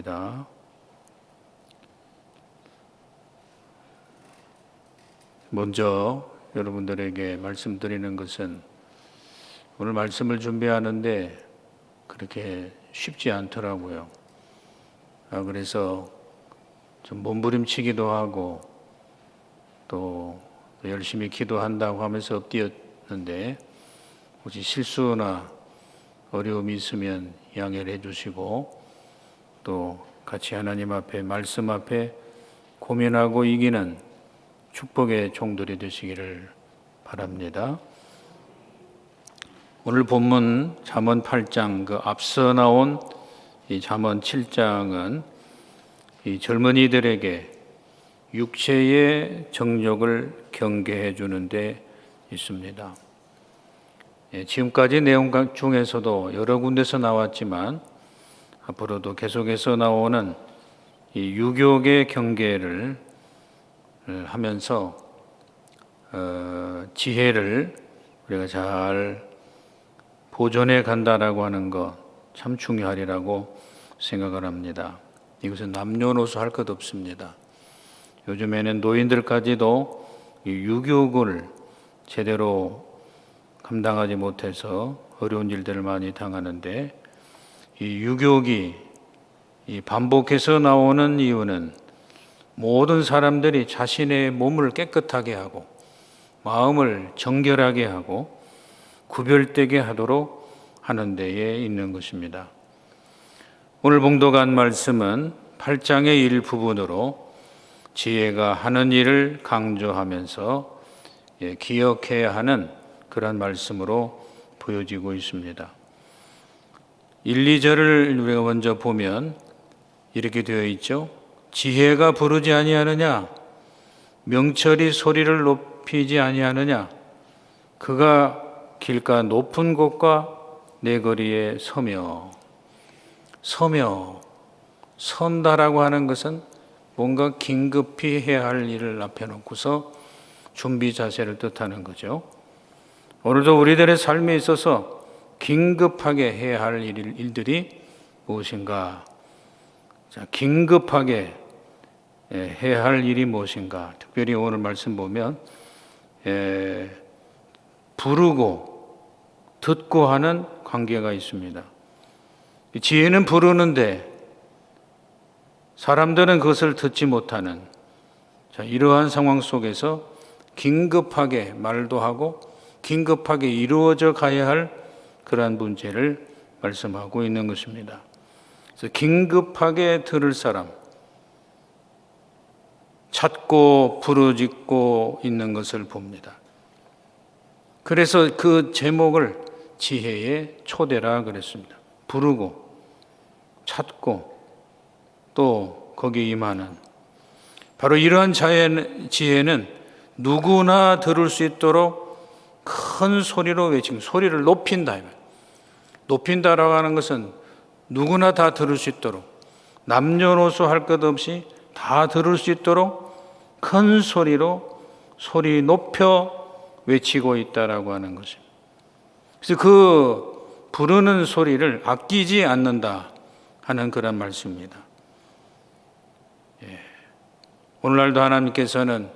바랍니다. 먼저 여러분들에게 말씀드리는 것은 오늘 말씀을 준비하는데 그렇게 쉽지 않더라고요. 아, 그래서 좀 몸부림치기도 하고 또 열심히 기도한다고 하면서 엎드렸는데 혹시 실수나 어려움이 있으면 양해를 해주시고 또 같이 하나님 앞에 말씀 앞에 고민하고 이기는 축복의 종들이 되시기를 바랍니다. 오늘 본문 잠언 8장 그 앞서 나온 이 잠언 7장은 이 젊은이들에게 육체의 정욕을 경계해 주는데 있습니다. 예, 지금까지 내용 중에서도 여러 군데서 나왔지만 앞으로도 계속해서 나오는 이 유욕의 경계를 하면서 어, 지혜를 우리가 잘 보존해 간다라고 하는 것 참 중요하리라고 생각을 합니다. 이것은 남녀노소 할 것 없습니다. 요즘에는 노인들까지도 이 유교육을 제대로 감당하지 못해서 어려운 일들을 많이 당하는데 이 유교육이 이 반복해서 나오는 이유는 모든 사람들이 자신의 몸을 깨끗하게 하고 마음을 정결하게 하고 구별되게 하도록 하는 데에 있는 것입니다. 오늘 봉독한 말씀은 8장의 일부분으로 지혜가 하는 일을 강조하면서 예, 기억해야 하는 그런 말씀으로 보여지고 있습니다. 1, 2절을 우리가 먼저 보면 이렇게 되어 있죠. 지혜가 부르지 아니하느냐 명철이 소리를 높이지 아니하느냐 그가 길가 높은 곳과 내 거리에 서며 서며 선다라고 하는 것은 뭔가 긴급히 해야 할 일을 앞에 놓고서 준비 자세를 뜻하는 거죠. 오늘도 우리들의 삶에 있어서 긴급하게 해야 할 일, 일들이 무엇인가? 자, 긴급하게 예, 해야 할 일이 무엇인가? 특별히 오늘 말씀 보면 에, 부르고 듣고 하는 관계가 있습니다. 지혜는 부르는데 사람들은 그것을 듣지 못하는 자, 이러한 상황 속에서 긴급하게 말도 하고 긴급하게 이루어져 가야 할 그러한 문제를 말씀하고 있는 것입니다. 그래서 긴급하게 들을 사람, 찾고 부르짖고 있는 것을 봅니다. 그래서 그 제목을 지혜의 초대라 그랬습니다. 부르고 찾고 또 거기에 임하는 바로 이러한 지혜는 누구나 들을 수 있도록 큰 소리로 외치고 소리를 높인다. 높인다라고 하는 것은 누구나 다 들을 수 있도록 남녀노소 할 것 없이 다 들을 수 있도록 큰 소리로 소리 높여 외치고 있다라고 하는 것입니다. 그래서 그 부르는 소리를 아끼지 않는다 하는 그런 말씀입니다. 예. 오늘날도 하나님께서는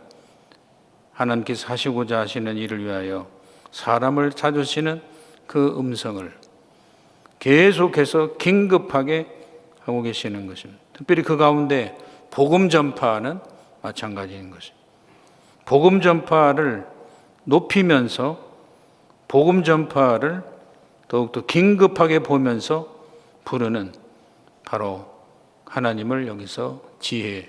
하나님께서 하시고자 하시는 일을 위하여 사람을 찾으시는 그 음성을 계속해서 긴급하게 하고 계시는 것입니다. 특별히 그 가운데 복음 전파는 마찬가지인 것입니다. 복음 전파를 높이면서 복음 전파를 더욱더 긴급하게 보면서 부르는 바로 하나님을 여기서 지혜라고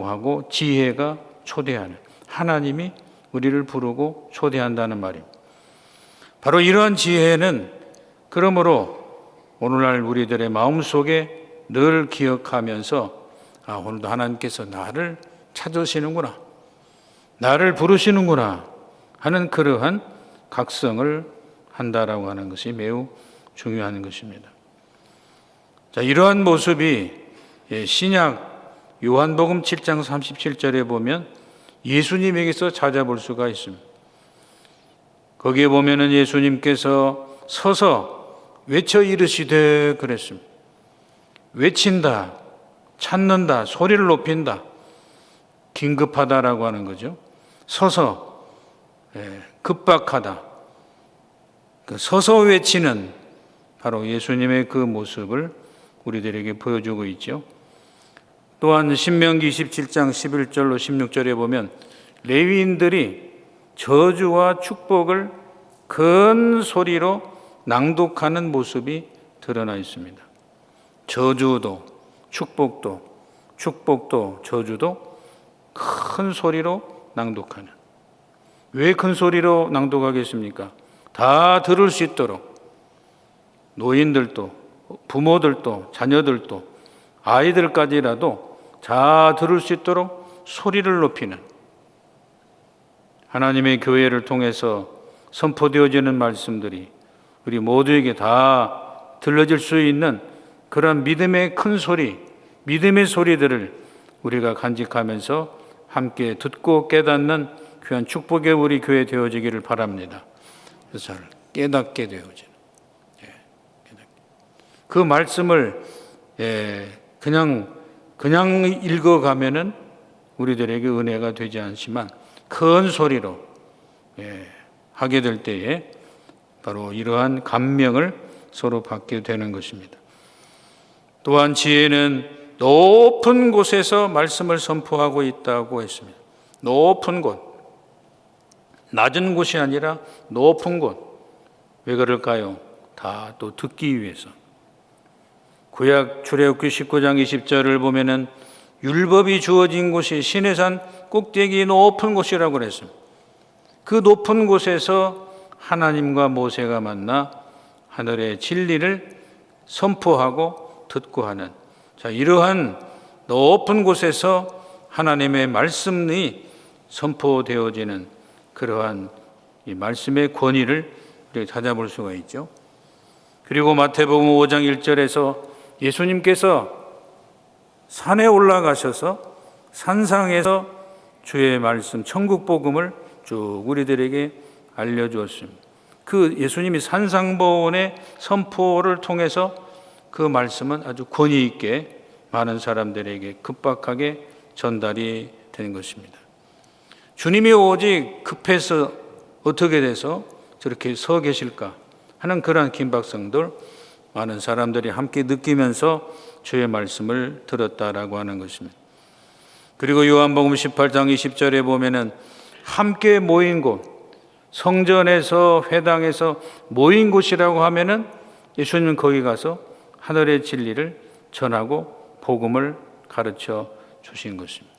하고 지혜가 초대하는 하나님이 우리를 부르고 초대한다는 말입니다. 바로 이러한 지혜는 그러므로 오늘날 우리들의 마음 속에 늘 기억하면서 아, 오늘도 하나님께서 나를 찾으시는구나. 나를 부르시는구나. 하는 그러한 각성을 한다라고 하는 것이 매우 중요한 것입니다. 자, 이러한 모습이 예, 신약 요한복음 7장 37절에 보면 예수님에게서 찾아볼 수가 있습니다. 거기에 보면은 예수님께서 서서 외쳐 이르시되 그랬습니다. 외친다, 찾는다, 소리를 높인다, 긴급하다라고 하는 거죠. 서서 예, 급박하다. 그 서서 외치는 바로 예수님의 그 모습을 우리들에게 보여주고 있죠. 또한 신명기 27장 11절로 16절에 보면 레위인들이 저주와 축복을 큰 소리로 낭독하는 모습이 드러나 있습니다. 저주도 축복도 축복도 저주도 큰 소리로 낭독하는 왜 큰 소리로 낭독하겠습니까? 다 들을 수 있도록 노인들도 부모들도 자녀들도 아이들까지라도 다 들을 수 있도록 소리를 높이는 하나님의 교회를 통해서 선포되어지는 말씀들이 우리 모두에게 다 들려질 수 있는 그런 믿음의 큰 소리, 믿음의 소리들을 우리가 간직하면서 함께 듣고 깨닫는 귀한 축복의 우리 교회 되어지기를 바랍니다. 그래서 잘 깨닫게 되어지는. 예. 그 말씀을 예, 그냥 그냥 읽어가면은 우리들에게 은혜가 되지 않지만 큰 소리로 예, 하게 될 때에 바로 이러한 감명을 서로 받게 되는 것입니다. 또한 지혜는 높은 곳에서 말씀을 선포하고 있다고 했습니다. 높은 곳. 낮은 곳이 아니라 높은 곳. 왜 그럴까요? 다 또 듣기 위해서. 구약 출애굽기 19장 20절을 보면은 율법이 주어진 곳이 시내산 꼭대기 높은 곳이라고 그랬습니다. 그 높은 곳에서 하나님과 모세가 만나 하늘의 진리를 선포하고 듣고 하는 자 이러한 높은 곳에서 하나님의 말씀이 선포되어지는 그러한 이 말씀의 권위를 찾아볼 수가 있죠. 그리고 마태복음 5장 1절에서 예수님께서 산에 올라가셔서 산상에서 주의 말씀 천국 복음을 쭉 우리들에게 알려주었습니다. 그 예수님이 산상보원의 선포를 통해서 그 말씀은 아주 권위 있게 많은 사람들에게 급박하게 전달이 되는 것입니다. 주님이 오직 급해서 어떻게 돼서 저렇게 서 계실까 하는 그러한 긴박성들 많은 사람들이 함께 느끼면서 주의 말씀을 들었다라고 하는 것입니다. 그리고 요한복음 18장 20절에 보면은 함께 모인 곳 성전에서 회당에서 모인 곳이라고 하면은 예수님은 거기 가서 하늘의 진리를 전하고 복음을 가르쳐 주신 것입니다.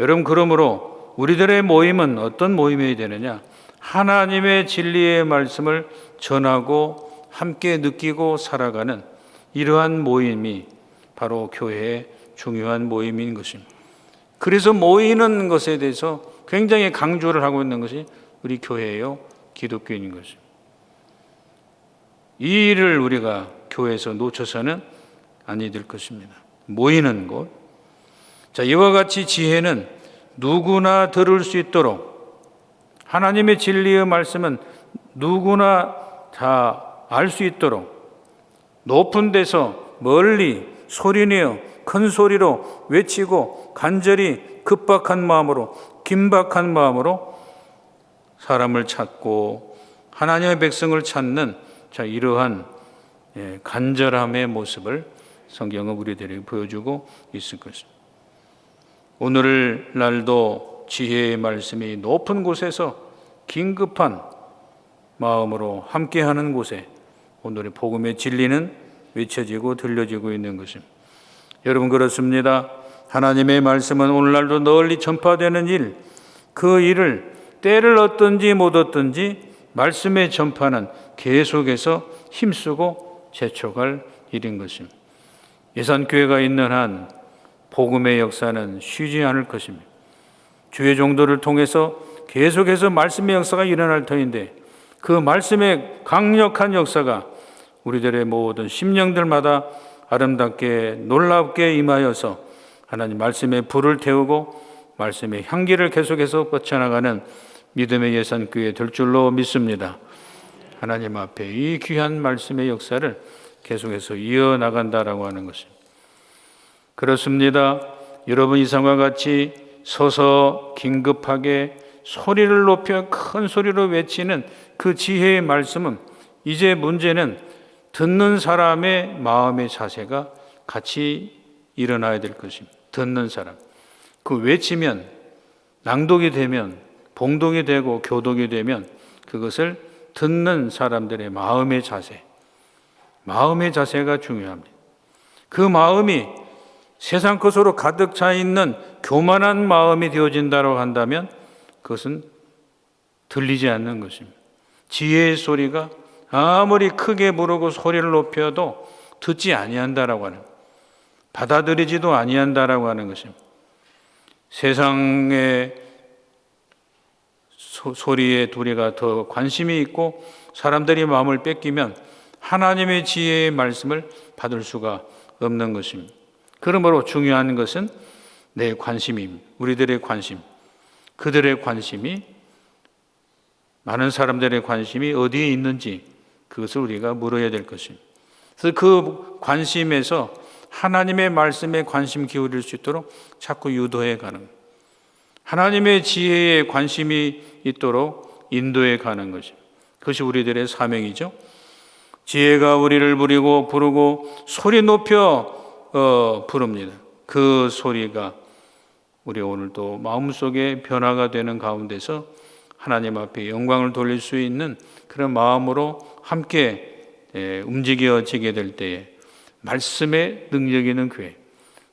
여러분 그러므로 우리들의 모임은 어떤 모임이 되느냐? 하나님의 진리의 말씀을 전하고 함께 느끼고 살아가는 이러한 모임이 바로 교회의 중요한 모임인 것입니다. 그래서 모이는 것에 대해서 굉장히 강조를 하고 있는 것이 우리 교회예요. 기독교인인 것입니다. 이 일을 우리가 교회에서 놓쳐서는 아니 될 것입니다. 모이는 곳. 자, 이와 같이 지혜는 누구나 들을 수 있도록 하나님의 진리의 말씀은 누구나 다 알 수 있도록 높은 데서 멀리 소리내어 큰 소리로 외치고 간절히 급박한 마음으로 긴박한 마음으로 사람을 찾고 하나님의 백성을 찾는 자 이러한 예, 간절함의 모습을 성경은 우리들에게 보여주고 있을 것입니다. 오늘 날도 지혜의 말씀이 높은 곳에서 긴급한 마음으로 함께하는 곳에 오늘의 복음의 진리는 외쳐지고 들려지고 있는 것입니다. 여러분 그렇습니다. 하나님의 말씀은 오늘날도 널리 전파되는 일, 그 일을 때를 얻든지 못 얻든지 말씀의 전파는 계속해서 힘쓰고 재촉할 일인 것입니다. 예산교회가 있는 한 복음의 역사는 쉬지 않을 것입니다. 주의 종도를 통해서 계속해서 말씀의 역사가 일어날 터인데 그 말씀의 강력한 역사가 우리들의 모든 심령들마다 아름답게 놀랍게 임하여서 하나님 말씀의 불을 태우고 말씀의 향기를 계속해서 뻗쳐나가는 믿음의 예산교회 될 줄로 믿습니다. 하나님 앞에 이 귀한 말씀의 역사를 계속해서 이어나간다라고 하는 것입니다. 그렇습니다. 여러분 이상과 같이 서서 긴급하게 소리를 높여 큰 소리로 외치는 그 지혜의 말씀은 이제 문제는 듣는 사람의 마음의 자세가 같이 일어나야 될 것입니다. 듣는 사람. 그 외치면 낭독이 되면 봉독이 되고 교독이 되면 그것을 듣는 사람들의 마음의 자세. 마음의 자세가 중요합니다. 그 마음이 세상 것으로 가득 차 있는 교만한 마음이 되어진다고 한다면 그것은 들리지 않는 것입니다. 지혜의 소리가 아무리 크게 부르고 소리를 높여도 듣지 아니한다라고 하는 받아들이지도 아니한다라고 하는 것입니다. 세상의 소, 소리에 우리가 더 관심이 있고 사람들이 마음을 뺏기면 하나님의 지혜의 말씀을 받을 수가 없는 것입니다. 그러므로 중요한 것은 내 관심입니다. 우리들의 관심. 그들의 관심이 많은 사람들의 관심이 어디에 있는지 그것을 우리가 물어야 될 것입니다. 그래서 그 관심에서 하나님의 말씀에 관심 기울일 수 있도록 자꾸 유도해 가는 것. 하나님의 지혜에 관심이 있도록 인도해 가는 것입니다. 그것이 우리들의 사명이죠. 지혜가 우리를 부리고 부르고 소리 높여 어, 부릅니다. 그 소리가 우리 오늘 또 마음속에 변화가 되는 가운데서 하나님 앞에 영광을 돌릴 수 있는 그런 마음으로 함께 예, 움직여지게 될 때에 말씀의 능력이 있는 교회,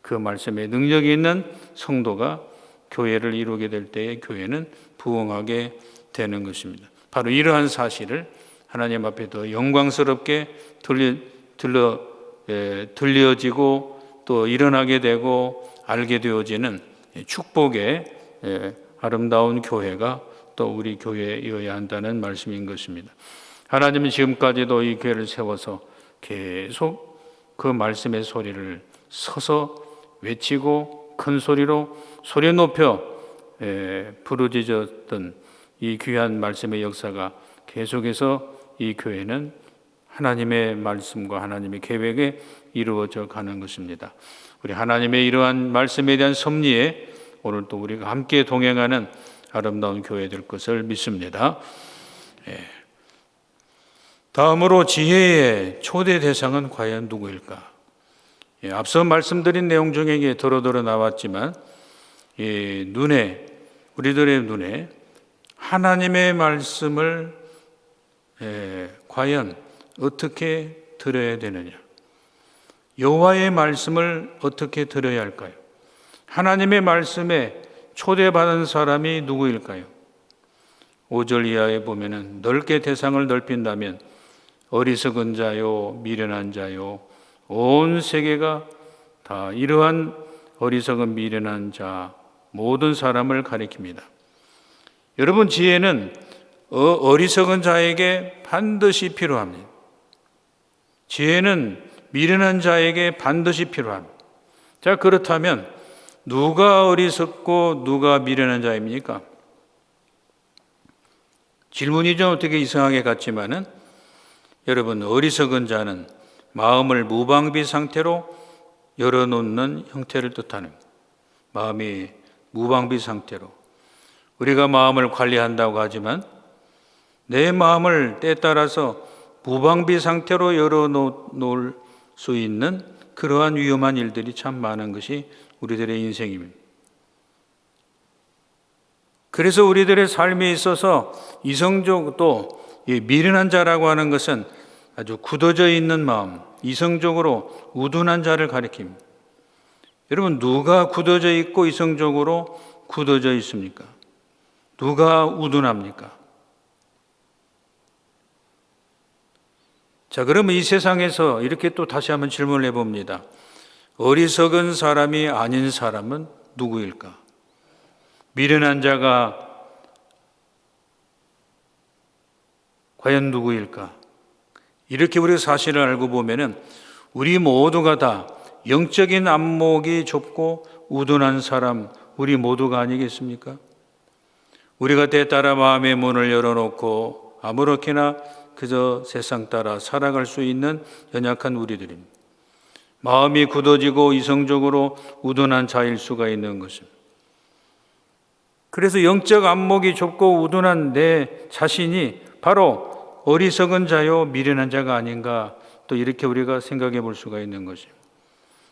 그 말씀의 능력이 있는 성도가 교회를 이루게 될 때에 교회는 부흥하게 되는 것입니다. 바로 이러한 사실을 하나님 앞에 더 영광스럽게 들려, 들려, 예, 들려지고 또 일어나게 되고 알게 되어지는 축복의 예, 아름다운 교회가 또 우리 교회여야 한다는 말씀인 것입니다. 하나님은 지금까지도 이 교회를 세워서 계속 그 말씀의 소리를 서서 외치고 큰 소리로 소리 높여 예, 부르짖었던 이 귀한 말씀의 역사가 계속해서 이 교회는 하나님의 말씀과 하나님의 계획에 이루어져 가는 것입니다. 우리 하나님의 이러한 말씀에 대한 섭리에 오늘 또 우리가 함께 동행하는 아름다운 교회 될 것을 믿습니다. 예. 다음으로 지혜의 초대 대상은 과연 누구일까? 예, 앞서 말씀드린 내용 중에 더러더러 나왔지만 예, 눈에 우리들의 눈에 하나님의 말씀을 예, 과연 어떻게 들어야 되느냐? 여호와의 말씀을 어떻게 들어야 할까요? 하나님의 말씀에 초대받은 사람이 누구일까요? 5절 이하에 보면은 넓게 대상을 넓힌다면 어리석은 자요, 미련한 자요, 온 세계가 다 이러한 어리석은 미련한 자, 모든 사람을 가리킵니다. 여러분, 지혜는 어, 어리석은 자에게 반드시 필요합니다. 지혜는 미련한 자에게 반드시 필요합니다. 자, 그렇다면 누가 어리석고 누가 미련한 자입니까? 질문이 좀 어떻게 이상하게 같지만은 여러분 어리석은 자는 마음을 무방비 상태로 열어놓는 형태를 뜻하는 마음이 무방비 상태로 우리가 마음을 관리한다고 하지만 내 마음을 때에 따라서 무방비 상태로 열어놓을 수 있는 그러한 위험한 일들이 참 많은 것이 우리들의 인생입니다. 그래서 우리들의 삶에 있어서 이성적 또 미련한 자라고 하는 것은 아주 굳어져 있는 마음, 이성적으로 우둔한 자를 가리킵니다. 여러분, 누가 굳어져 있고 이성적으로 굳어져 있습니까? 누가 우둔합니까? 자, 그러면 이 세상에서 이렇게 또 다시 한번 질문을 해봅니다. 어리석은 사람이 아닌 사람은 누구일까? 미련한 자가 과연 누구일까? 이렇게 우리 사실을 알고 보면은 우리 모두가 다 영적인 안목이 좁고 우둔한 사람, 우리 모두가 아니겠습니까? 우리가 때따라 마음의 문을 열어놓고 아무렇게나 그저 세상 따라 살아갈 수 있는 연약한 우리들입니다. 마음이 굳어지고 이성적으로 우둔한 자일 수가 있는 것입니다. 그래서 영적 안목이 좁고 우둔한 내 자신이 바로 어리석은 자요 미련한 자가 아닌가 또 이렇게 우리가 생각해 볼 수가 있는 것입니다.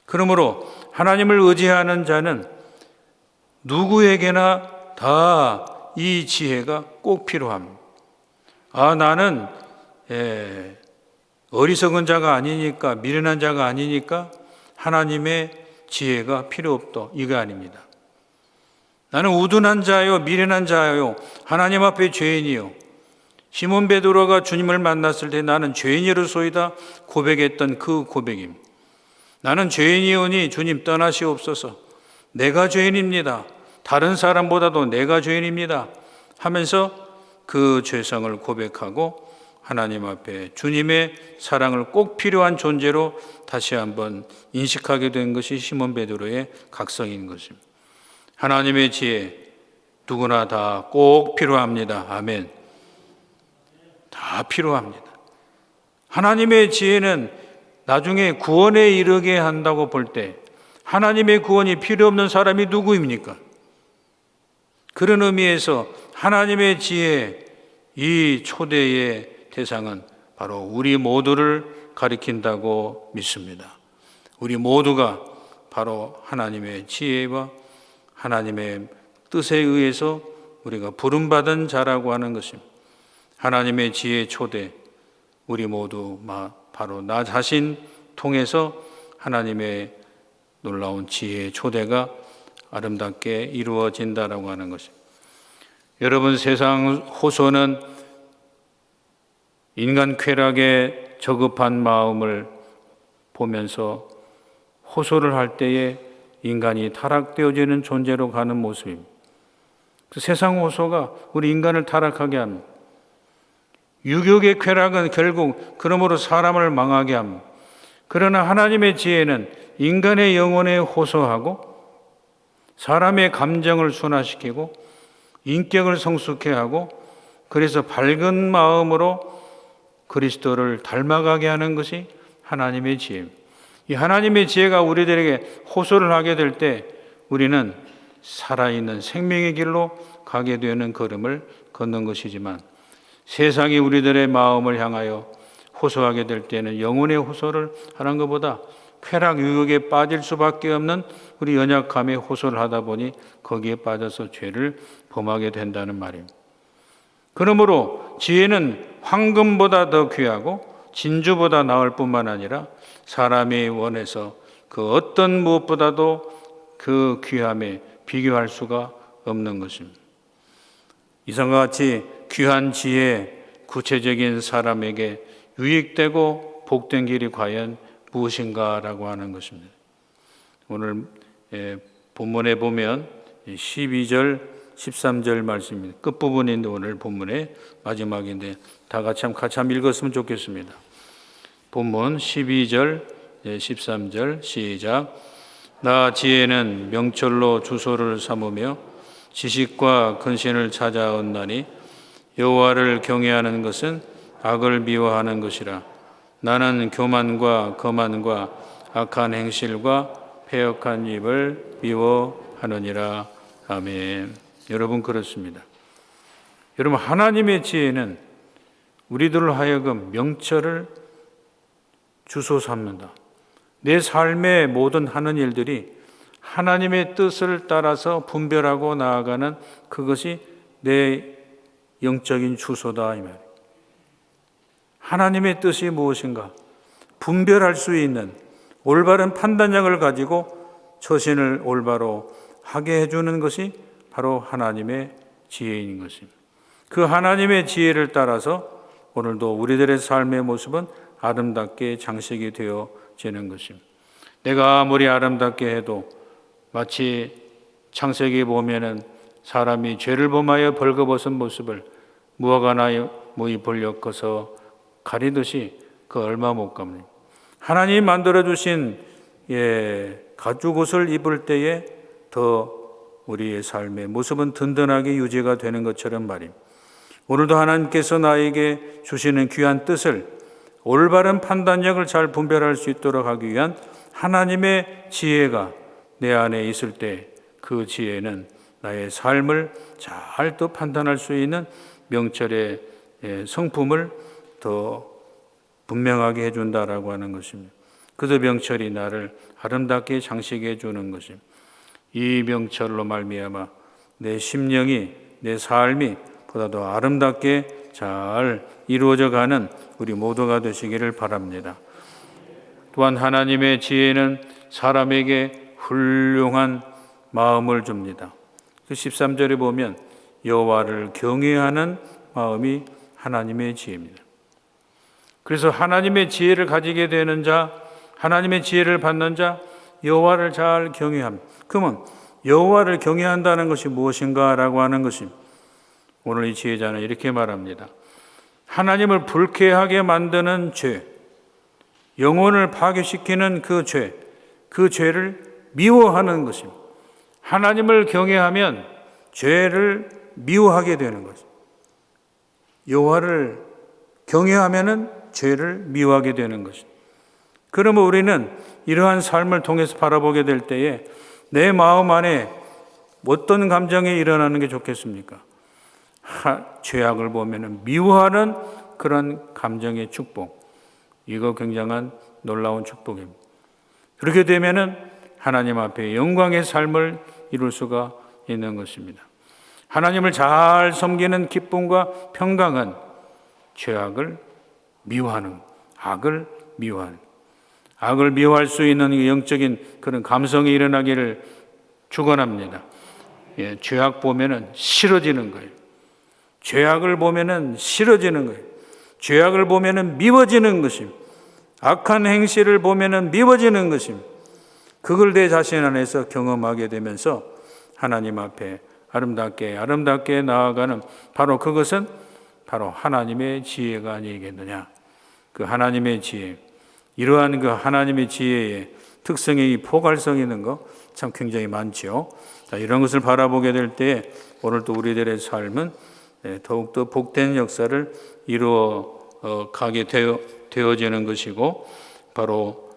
그러므로 하나님을 의지하는 자는 누구에게나 다 이 지혜가 꼭 필요합니다. 아, 나는 예, 어리석은 자가 아니니까, 미련한 자가 아니니까 하나님의 지혜가 필요 없다. 이거 아닙니다. 나는 우둔한 자요, 미련한 자요, 하나님 앞에 죄인이요. 시몬 베드로가 주님을 만났을 때 나는 죄인이로소이다 고백했던 그 고백입니다. 나는 죄인이오니 주님 떠나시옵소서. 내가 죄인입니다. 다른 사람보다도 내가 죄인입니다. 하면서 그 죄성을 고백하고 하나님 앞에 주님의 사랑을 꼭 필요한 존재로 다시 한번 인식하게 된 것이 시몬 베드로의 각성인 것입니다. 하나님의 지혜 누구나 다 꼭 필요합니다. 아멘. 다 필요합니다. 하나님의 지혜는 나중에 구원에 이르게 한다고 볼 때 하나님의 구원이 필요 없는 사람이 누구입니까? 그런 의미에서 하나님의 지혜 이 초대의 대상은 바로 우리 모두를 가리킨다고 믿습니다. 우리 모두가 바로 하나님의 지혜와 하나님의 뜻에 의해서 우리가 부름받은 자라고 하는 것입니다. 하나님의 지혜 초대, 우리 모두 바로 나 자신 통해서 하나님의 놀라운 지혜의 초대가 아름답게 이루어진다라고 하는 것입니다. 여러분 세상 호소는 인간 쾌락에 저급한 마음을 보면서 호소를 할 때에 인간이 타락되어지는 존재로 가는 모습입니다. 그 세상 호소가 우리 인간을 타락하게 합니다. 유격의 쾌락은 결국 그러므로 사람을 망하게 합니다. 그러나 하나님의 지혜는 인간의 영혼에 호소하고 사람의 감정을 순화시키고 인격을 성숙해 하고 그래서 밝은 마음으로 그리스도를 닮아가게 하는 것이 하나님의 지혜입니다. 이 하나님의 지혜가 우리들에게 호소를 하게 될 때 우리는 살아있는 생명의 길로 가게 되는 걸음을 걷는 것이지만 세상이 우리들의 마음을 향하여 호소하게 될 때는 영혼의 호소를 하는 것보다 쾌락 유혹에 빠질 수밖에 없는 우리 연약함에 호소를 하다 보니 거기에 빠져서 죄를 범하게 된다는 말입니다. 그러므로 지혜는 황금보다 더 귀하고 진주보다 나을 뿐만 아니라 사람이 원해서 그 어떤 무엇보다도 그 귀함에 비교할 수가 없는 것입니다. 이상과 같이 귀한 지혜, 구체적인 사람에게 유익되고 복된 길이 과연 무엇인가라고 하는 것입니다. 오늘 예, 본문에 보면 12절, 13절 말씀입니다. 끝부분인데 오늘 본문의 마지막인데 다 같이 한번 같이 한번 읽었으면 좋겠습니다. 본문 12절, 13절 시작. 나 지혜는 명철로 주소를 삼으며 지식과 근신을 찾아온나니 여호와를 경외하는 것은 악을 미워하는 것이라. 나는 교만과 거만과 악한 행실과 폐역한 입을 미워하느니라. 아멘. 여러분 그렇습니다. 여러분 하나님의 지혜는 우리들을 하여금 명철을 주소 삼는다. 내 삶의 모든 하는 일들이 하나님의 뜻을 따라서 분별하고 나아가는 그것이 내 영적인 주소다 이 말. 하나님의 뜻이 무엇인가? 분별할 수 있는 올바른 판단력을 가지고 처신을 올바로 하게 해주는 것이 바로 하나님의 지혜인 것입니다. 그 하나님의 지혜를 따라서 오늘도 우리들의 삶의 모습은 아름답게 장식이 되어지는 것입니다. 내가 아무리 아름답게 해도 마치 창세기 보면은 사람이 죄를 범하여 벌거벗은 모습을 무화과 하나 무이 벌려커서 가리듯이 그 얼마 못 갑니다. 하나님 만들어 주신 예, 가죽 옷을 입을 때에 더 우리의 삶의 모습은 든든하게 유지가 되는 것처럼 말입니다. 오늘도 하나님께서 나에게 주시는 귀한 뜻을 올바른 판단력을 잘 분별할 수 있도록 하기 위한 하나님의 지혜가 내 안에 있을 때 그 지혜는 나의 삶을 잘 또 판단할 수 있는 명철의 예, 성품을 더 분명하게 해준다라고 하는 것입니다. 그저 명철이 나를 아름답게 장식해 주는 것입니다. 이 명철로 말미암아 내 심령이 내 삶이 보다 더 아름답게 잘 이루어져 가는 우리 모두가 되시기를 바랍니다. 또한 하나님의 지혜는 사람에게 훌륭한 마음을 줍니다. 그 13절에 보면 여호와를 경외하는 마음이 하나님의 지혜입니다. 그래서 하나님의 지혜를 가지게 되는 자, 하나님의 지혜를 받는 자, 여호와를 잘 경외합니다. 그러면 여호와를 경외한다는 것이 무엇인가라고 하는 것입니다. 오늘 이 지혜자는 이렇게 말합니다. 하나님을 불쾌하게 만드는 죄, 영혼을 파괴시키는 그 죄, 그 죄를 미워하는 것입니다. 하나님을 경외하면 죄를 미워하게 되는 거죠. 여호와를 경외하면은 죄를 미워하게 되는 것입니다. 그러면 우리는 이러한 삶을 통해서 바라보게 될 때에 내 마음 안에 어떤 감정이 일어나는 게 좋겠습니까? 하, 죄악을 보면은 미워하는 그런 감정의 축복. 이거 굉장한 놀라운 축복입니다. 그렇게 되면은 하나님 앞에 영광의 삶을 이룰 수가 있는 것입니다. 하나님을 잘 섬기는 기쁨과 평강은 죄악을 미워하는, 악을 미워하는, 악을 미워할 수 있는 이 영적인 그런 감성이 일어나기를 축원합니다. 예, 죄악 보면은 싫어지는 거예요. 죄악을 보면은 싫어지는 거예요. 죄악을 보면은 미워지는 것입니다. 악한 행실을 보면은 미워지는 것입니다. 그걸 내 자신 안에서 경험하게 되면서 하나님 앞에 아름답게 아름답게 나아가는 바로 그것은 바로 하나님의 지혜가 아니겠느냐. 그 하나님의 지혜. 이러한 그 하나님의 지혜의 특성의 이 포괄성 있는 거 참 굉장히 많지요. 자, 이런 것을 바라보게 될 때 오늘 또 우리들의 삶은 네, 더욱더 복된 역사를 이루어 어, 가게 되어, 되어지는 것이고 바로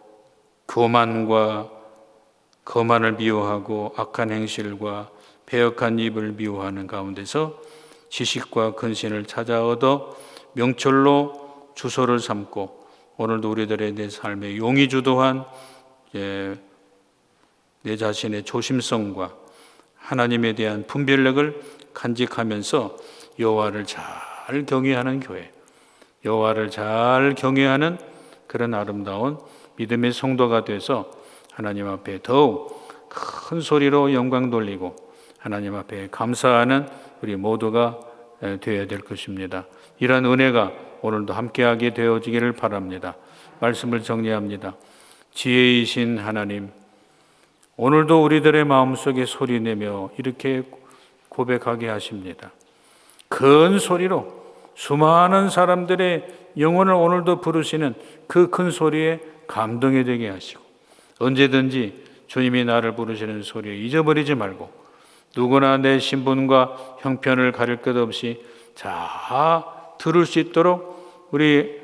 교만과 거만을 미워하고 악한 행실과 배역한 입을 미워하는 가운데서 지식과 근신을 찾아 얻어 명철로 주소를 삼고 오늘도 우리들의 내 삶에 용이 주도한 예, 내 자신의 조심성과 하나님에 대한 분별력을 간직하면서 여호와를 잘 경외하는 교회, 여호와를 잘 경외하는 그런 아름다운 믿음의 성도가 돼서 하나님 앞에 더욱 큰 소리로 영광 돌리고 하나님 앞에 감사하는 우리 모두가 되어야 될 것입니다. 이러한 은혜가 오늘도 함께하게 되어지기를 바랍니다. 말씀을 정리합니다. 지혜이신 하나님, 오늘도 우리들의 마음속에 소리내며 이렇게 고백하게 하십니다. 큰 소리로 수많은 사람들의 영혼을 오늘도 부르시는 그 큰 소리에 감동이 되게 하시고 언제든지 주님이 나를 부르시는 소리에 잊어버리지 말고 누구나 내 신분과 형편을 가릴 것 없이 자 들을 수 있도록 우리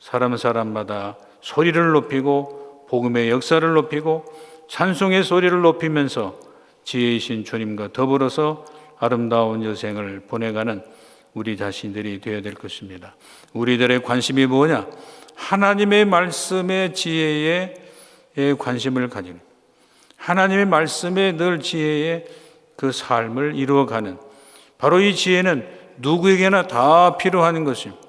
사람 사람마다 소리를 높이고 복음의 역사를 높이고 찬송의 소리를 높이면서 지혜이신 주님과 더불어서 아름다운 여생을 보내가는 우리 자신들이 되어야 될 것입니다. 우리들의 관심이 뭐냐? 하나님의 말씀의 지혜에 관심을 가지는 하나님의 말씀에 늘 지혜의 그 삶을 이루어가는 바로 이 지혜는 누구에게나 다 필요한 것입니다.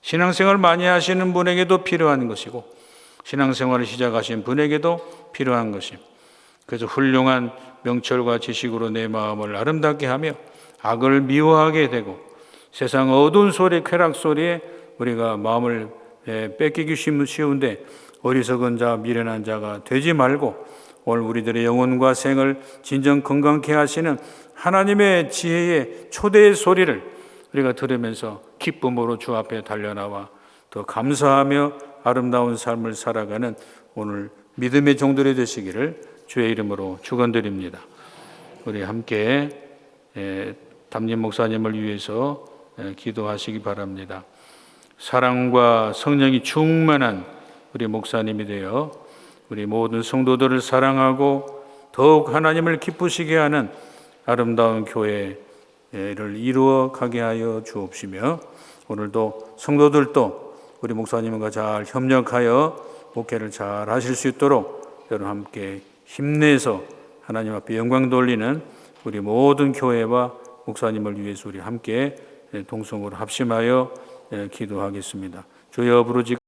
신앙생활 많이 하시는 분에게도 필요한 것이고 신앙생활을 시작하신 분에게도 필요한 것입니다. 그래서 훌륭한 명철과 지식으로 내 마음을 아름답게 하며 악을 미워하게 되고 세상 어두운 소리, 쾌락 소리에 우리가 마음을 뺏기기 쉬운데 어리석은 자, 미련한 자가 되지 말고 오늘 우리들의 영혼과 생을 진정 건강케 하시는 하나님의 지혜의 초대의 소리를 우리가 들으면서 기쁨으로 주 앞에 달려나와 더 감사하며 아름다운 삶을 살아가는 오늘 믿음의 종들이 되시기를 주의 이름으로 축원드립니다. 우리 함께 담임 목사님을 위해서 예, 기도하시기 바랍니다. 사랑과 성령이 충만한 우리 목사님이 되어 우리 모든 성도들을 사랑하고 더욱 하나님을 기쁘시게 하는 아름다운 교회를 이루어 가게 하여 주옵시며 오늘도 성도들도 우리 목사님과 잘 협력하여 목회를 잘 하실 수 있도록 여러분 함께 힘내서 하나님 앞에 영광 돌리는 우리 모든 교회와 목사님을 위해서 우리 함께 동성으로 합심하여 기도하겠습니다. 주여 부르짖